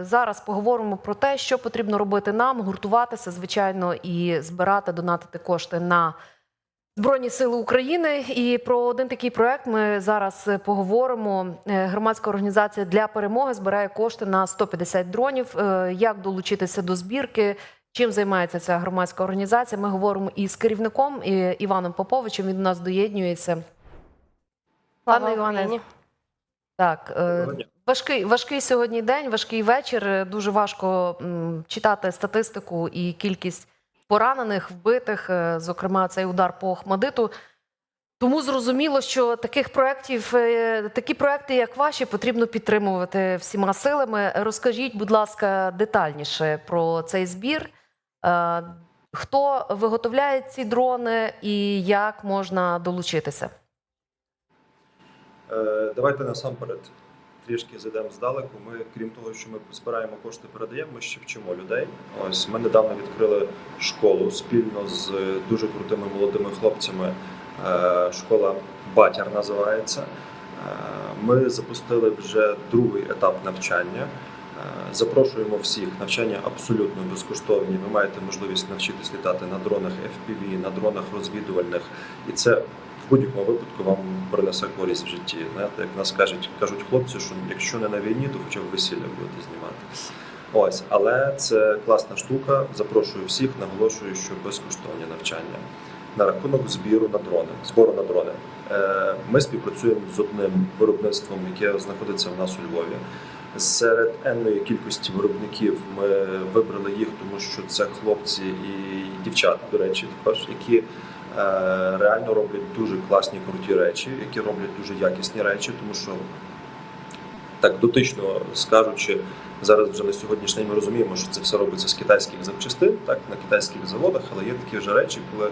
Зараз поговоримо про те, що потрібно робити нам, гуртуватися, звичайно, і збирати, донатити кошти на Збройні Сили України. І про один такий проект ми зараз поговоримо. Е, Громадська організація для перемоги збирає кошти на 150 дронів. Е, Як долучитися до збірки? Чим займається ця громадська організація? Ми говоримо із керівником Іваном Поповичем. Він до нас доєднюється. Пане Іване. Так, е, важкий, важкий сьогодні день, важкий вечір. Е, Дуже важко читати статистику і кількість поранених, вбитих, е, зокрема, цей удар по Охмадиту. Тому зрозуміло, що таких проєктів, такі проекти, як ваші, потрібно підтримувати всіма силами. Розкажіть, будь ласка, детальніше про цей збір. Хто виготовляє ці дрони і як можна долучитися? Е, Давайте насамперед трішки зайдемо здалеку. Ми, крім того, що ми збираємо кошти, передаємо, ми ще вчимо людей. Ось ми недавно відкрили школу спільно з дуже крутими молодими хлопцями. Е, Школа Батяр називається. Е, Ми запустили вже другий етап навчання. Запрошуємо всіх. Навчання абсолютно безкоштовні. Ви маєте можливість навчитись літати на дронах FPV, на дронах розвідувальних, і це будь-якому випадку вам принесе користь в житті. Знаєте, як нас кажуть, кажуть хлопці, що якщо не на війні, то хоча б весілля будете знімати. Ось, але це класна штука. Запрошую всіх, наголошую, що безкоштовні навчання. На рахунок збіру на дрони, збору на дрони. Е, Ми співпрацюємо з одним виробництвом, яке знаходиться в нас у Львові. Серед енної кількості виробників ми вибрали їх, тому що це хлопці і дівчата, до речі, також, які реально роблять дуже класні круті речі, які роблять дуже якісні речі, тому що так дотично скажучи, зараз вже на сьогоднішній день ми розуміємо, що це все робиться з китайських запчастин, так на китайських заводах, але є такі вже речі, коли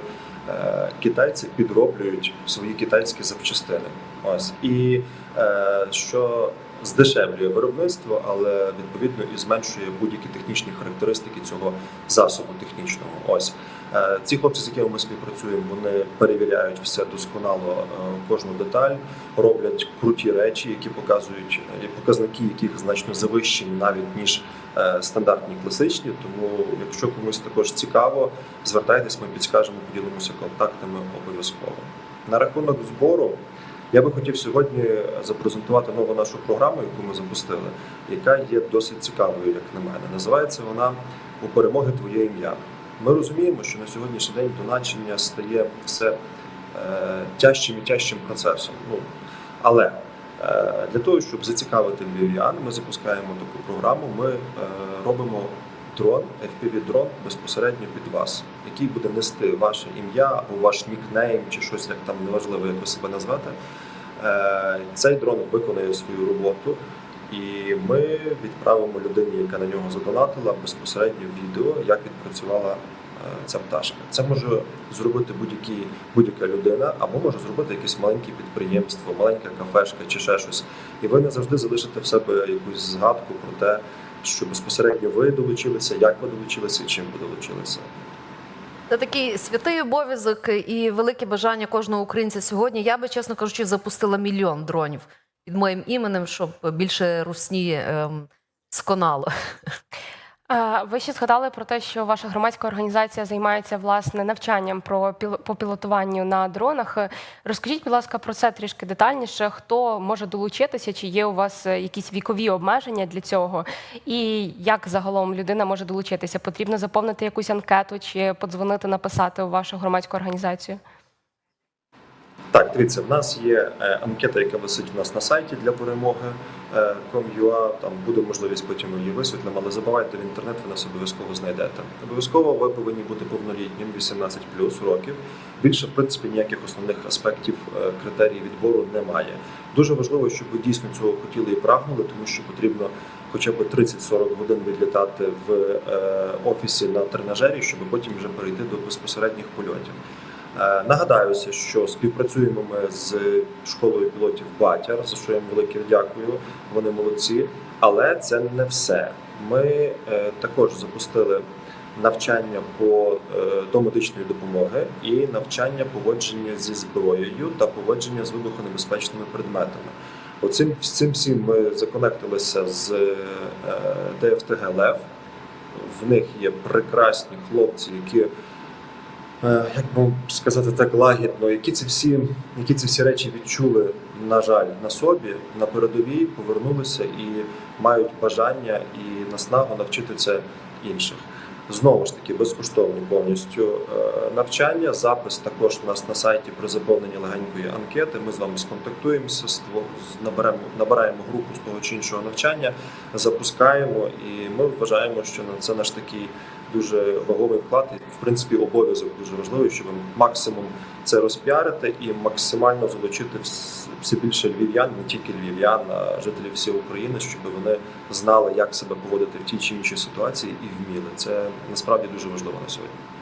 е, китайці підроблюють свої китайські запчастини. Ось і е, що здешевлює виробництво, але відповідно і зменшує будь-які технічні характеристики цього засобу технічного. Ось Е, ці хлопці, з якими ми співпрацюємо, вони перевіряють все досконало, е, кожну деталь, роблять круті речі, які показують е, показники, яких значно завищені навіть ніж е, стандартні класичні. Тому, якщо комусь також цікаво, звертайтесь, ми підскажемо, поділимося контактами обов'язково. На рахунок збору. Я би хотів сьогодні запрезентувати нову нашу програму, яку ми запустили, яка є досить цікавою, як на мене. Називається вона У перемоги твоє ім'я. Ми розуміємо, що на сьогоднішній день доначення стає все е, тяжчим і тяжчим процесом. Ну, але е, для того, щоб зацікавити львів'ян, ми запускаємо таку програму. Ми е, робимо дрон, FPV-дрон безпосередньо під вас, який буде нести ваше ім'я або ваш нікнейм, чи щось як там неважливо, як себе назвати. Е, Цей дрон виконає свою роботу. І ми відправимо людині, яка на нього задонатила, безпосередньо відео, як відпрацювала е, ця пташка. Це може зробити будь-яка людина, або може зробити якесь маленьке підприємство, маленька кафешка чи ще щось. І ви не завжди залишите в себе якусь згадку про те, що безпосередньо ви долучилися, як ви долучилися чим ви долучилися. Це такий святий обов'язок і велике бажання кожного українця сьогодні. Я би, чесно кажучи, запустила мільйон дронів під моїм іменем, щоб більше русні ем, сконало. Е, Ви ще згадали про те, що ваша громадська організація займається власне навчанням про по пілотуванню на дронах. Е, Розкажіть, будь ласка, про це трішки детальніше. Хто може долучитися? Чи є у вас е, якісь вікові обмеження для цього? І як загалом людина може долучитися? Потрібно заповнити якусь анкету чи подзвонити, написати у вашу громадську організацію? Так, дивіться, в нас є е, анкета, яка висить у нас на сайті для перемоги е, com.ua, Там буде можливість потім її висвітлимо, але забувайте в інтернет, ви нас обов'язково знайдете. Обов'язково ви повинні бути повнолітнім, 18 плюс років. Більше, в принципі, ніяких основних аспектів е, критерій відбору немає. Дуже важливо, щоб ви дійсно цього хотіли і прагнули, тому що потрібно хоча б 30-40 годин відлітати в офісі на тренажері, щоб потім вже перейти до безпосередніх польотів. Е, Нагадаюся, що співпрацюємо ми з школою пілотів Батяр, за що їм велике дякую. Вони молодці. Але це не все. Ми е, також запустили навчання по е, до медичної допомоги і навчання поводження зі зброєю та поводження з вибухонебезпечними предметами. Оцим цим всім ми законектилися з ДФТГ Лев. В них є прекрасні хлопці, які, як би сказати так лагідно, які ці всі, які ці всі речі відчули, на жаль, на собі, на передовій, повернулися і мають бажання і наснагу навчити це інших. Знову ж таки, безкоштовні повністю е, навчання. Запис також у нас на сайті при заповненні легенької анкети. Ми з вами сконтактуємося, наберемо, набираємо групу з того чи іншого навчання, запускаємо, і ми вважаємо, що це наш такий дуже ваговий вклад. І в принципі обов'язок дуже важливий, щоб максимум це розпіарити і максимально залучити все більше львів'ян, не тільки львів'ян, а жителів всієї України, щоб вони знали, як себе поводити в тій чи іншій ситуації і вміли. Це насправді дуже важливо на сьогодні.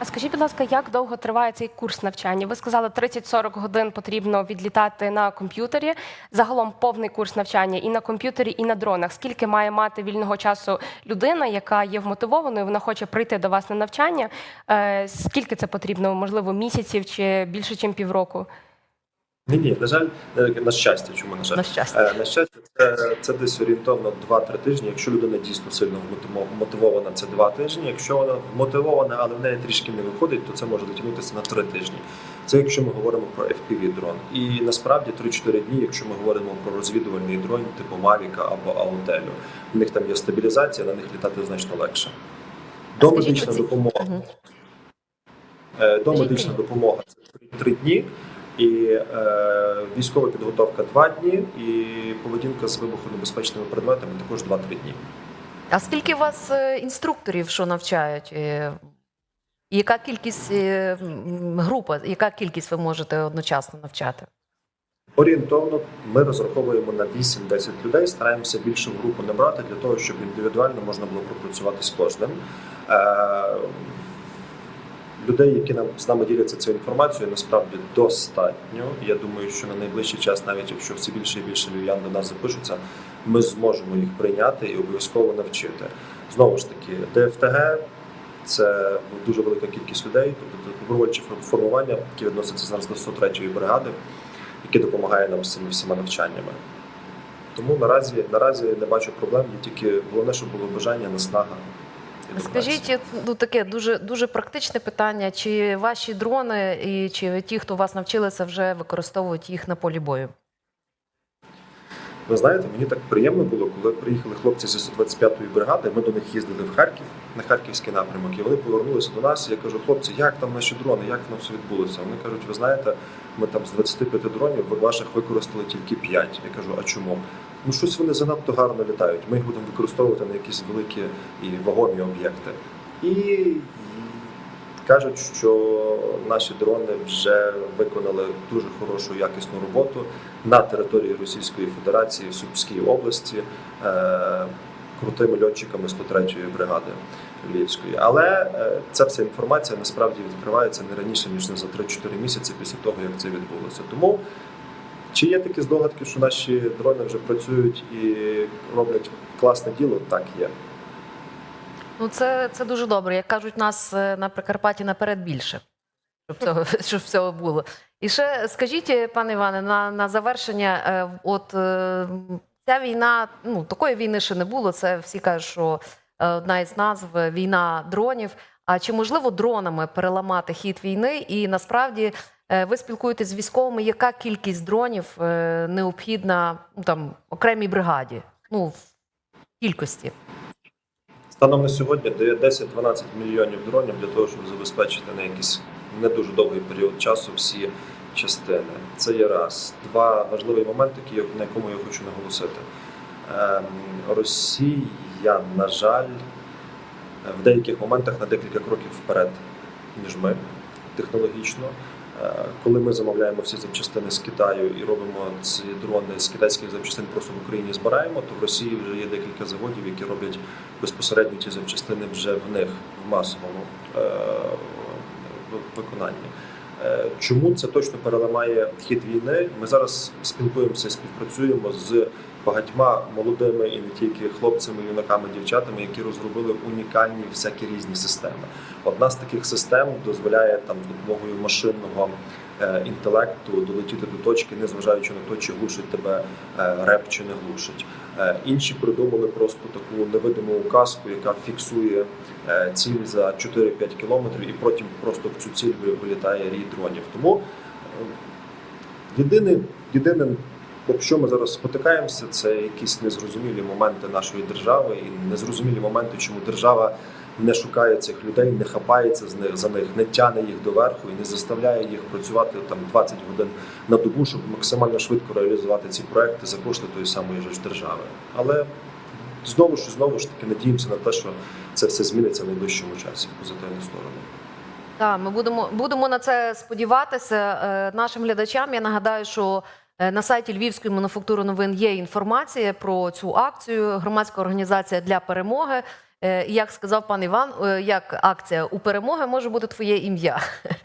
А скажіть, будь ласка, як довго триває цей курс навчання? Ви сказали, 30-40 годин потрібно відлітати на комп'ютері. Загалом повний курс навчання і на комп'ютері, і на дронах. Скільки має мати вільного часу людина, яка є вмотивованою, вона хоче прийти до вас на навчання? Е, Скільки це потрібно? Можливо, місяців чи більше, ніж півроку? Ні, ні, на жаль, е, на щастя, чому на жаль? На щастя. Е, На щастя, це, це десь орієнтовно 2-3 тижні. Якщо людина дійсно сильно мотивована, це 2 тижні. Якщо вона вмотивована, але в неї трішки не виходить, то це може дотягнутися на 3 тижні. Це якщо ми говоримо про fpv дрон. І насправді 3-4 дні, якщо ми говоримо про розвідувальний дрон, типу Mavic або Аутелю. У них там є стабілізація, на них літати значно легше. А скажіть, Домедична допомога. Е, Домедична допомога це 3 дні. І е, військова підготовка 2 дні, і поведінка з вибухонебезпечними предметами також 2-3 дні. А скільки у вас е, інструкторів, що навчають? Е, І яка кількість е, група, яка кількість ви можете одночасно навчати? Орієнтовно ми розраховуємо на 8-10 людей, стараємося більше в групу не брати для того, щоб індивідуально можна було пропрацювати з кожним. Людей, які нам з нами діляться цією інформацією, насправді достатньо. Я думаю, що на найближчий час, навіть якщо все більше і більше львів'ян до нас запишуться, ми зможемо їх прийняти і обов'язково навчити. Знову ж таки, ДФТГ це дуже велика кількість людей, тобто добровольче формування, які відносяться зараз до 103-ї бригади, які допомагає нам з цими всіма навчаннями. Тому наразі, наразі не бачу проблем, є тільки головне, щоб було бажання, наснага. Скажіть, ну таке дуже дуже практичне питання: чи ваші дрони і чи ті, хто вас навчилися, вже використовують їх на полі бою? Ви знаєте, мені так приємно було, коли приїхали хлопці зі 125-ї бригади. Ми до них їздили в Харків на харківський напрямок, і вони повернулися до нас. І я кажу, хлопці, як там наші дрони, як там все відбулося? Вони кажуть, ви знаєте, ми там з 25 дронів ваших використали тільки 5. Я кажу, а чому? Ну щось вони занадто гарно літають. Ми їх будемо використовувати на якісь великі і вагомі об'єкти. І кажуть, що наші дрони вже виконали дуже хорошу якісну роботу на території Російської Федерації в Сумській області е, крутими льотчиками 103-ї бригади Львівської. Але е, ця вся інформація насправді відкривається не раніше ніж не за 3-4 місяці після того, як це відбулося. Тому чи є такі здогадки, що наші дрони вже працюють і роблять класне діло? Так є. Ну, це, це дуже добре. Як кажуть, нас е, на Прикарпатті наперед більше, щоб цього, щоб цього було. І ще скажіть, пане Іване, на, на завершення, е, от е, ця війна, ну такої війни ще не було. Це всі кажуть, що одна із назв війна дронів. А чи можливо дронами переламати хід війни? І насправді ви спілкуєтесь з військовими, яка кількість дронів необхідна ну, там окремій бригаді? Ну, в кількості. Станом на сьогодні 10-12 мільйонів дронів для того, щоб забезпечити на якийсь не дуже довгий період часу всі частини. Це є раз. Два важливий момент, який я- на якому я хочу наголосити. Ем, Росія, на жаль, в деяких моментах на декілька кроків вперед, ніж ми технологічно. Е, Коли ми замовляємо всі запчастини з Китаю і робимо ці дрони з китайських запчастин, просто в Україні збираємо, то в Росії вже є декілька заводів, які роблять безпосередньо ці запчастини вже в них в масовому е, виконанні. Е, Чому це точно переламає хід війни? Ми зараз спілкуємося, співпрацюємо з багатьма молодими і не тільки хлопцями, юнаками, дівчатами, які розробили унікальні всякі різні системи. Одна з таких систем дозволяє там з допомогою машинного е, інтелекту долетіти до точки, незважаючи на те, чи глушить тебе е, реп чи не глушить. Е, Інші придумали просто таку невидиму указку, яка фіксує ціль за 4-5 кілометрів, і потім просто в цю ціль вилітає рій дронів. Тому е, єдине, єдине, об що ми зараз спотикаємося, це якісь незрозумілі моменти нашої держави і незрозумілі моменти, чому держава не шукає цих людей, не хапається з них за них, не тяне їх доверху і не заставляє їх працювати там 20 годин на добу, щоб максимально швидко реалізувати ці проекти за кошти тої самої ж держави. Але знову ж знову ж таки надіємося на те, що це все зміниться в найближчому часі позитивну сторону. Так, ми будемо, будемо на це сподіватися. Е, Нашим глядачам я нагадаю, що на сайті Львівської мануфактури новин є інформація про цю акцію. Громадська організація для перемоги. Е, як сказав пан Іван, е, як акція у перемоги може бути твоє ім'я.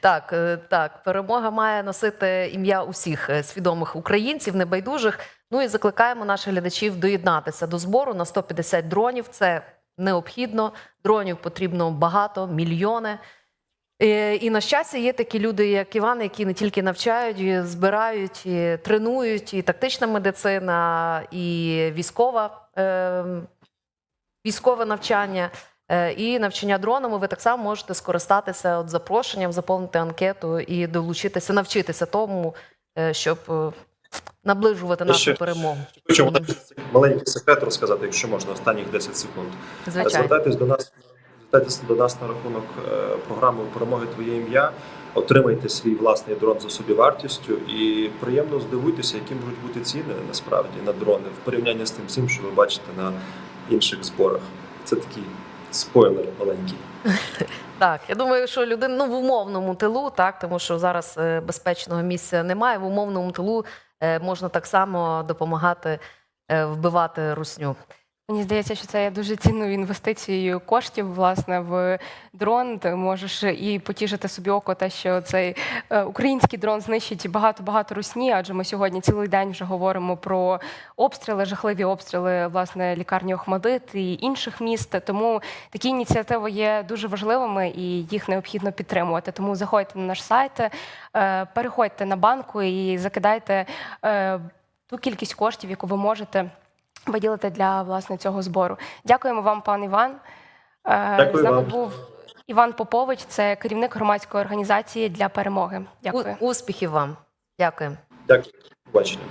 Так, е, так, перемога має носити ім'я усіх е, свідомих українців, небайдужих. Ну і закликаємо наших глядачів доєднатися до збору на 150 дронів. Це необхідно. Дронів потрібно багато, мільйони. І на щастя, є такі люди, як Іван, які не тільки навчають, і збирають, і тренують, і тактична медицина, і військова, е, військове навчання, е, і навчання дронами. Ви так само можете скористатися от запрошенням, заповнити анкету і долучитися, навчитися тому, е, щоб е, наближувати нашу ще- перемогу. Хочу маленький секрет розказати, якщо можна, останніх 10 секунд. Звичайно. Звертайтесь до нас, звертайтесь до нас на рахунок е, програми перемоги Твоє ім'я. Отримайте свій власний дрон за собівартістю і приємно здивуйтеся, які можуть бути ціни насправді на дрони в порівнянні з тим всім, що ви бачите на інших зборах. Це такий спойлер маленький. Так, я думаю, що людина ну, в умовному тилу, так, тому що зараз е, безпечного місця немає. В умовному тилу е, можна так само допомагати вбивати русню. Мені здається, що це є дуже цінною інвестицією коштів власне в дрон. Ти можеш і потішити собі око, те, що цей е, український дрон знищить багато багато русні. Адже ми сьогодні цілий день вже говоримо про обстріли, жахливі обстріли власне лікарні Охмадит і інших міст. Тому такі ініціативи є дуже важливими і їх необхідно підтримувати. Тому заходьте на наш сайт, е, переходьте на банку і закидайте е, ту кількість коштів, яку ви можете виділити для власне цього збору. Дякуємо вам, пан Іван. Е, Дякую З нами вам. був Іван Попович, це керівник громадської організації для перемоги. Дякую. У- успіхів вам. Дякую. Дякую, побачення.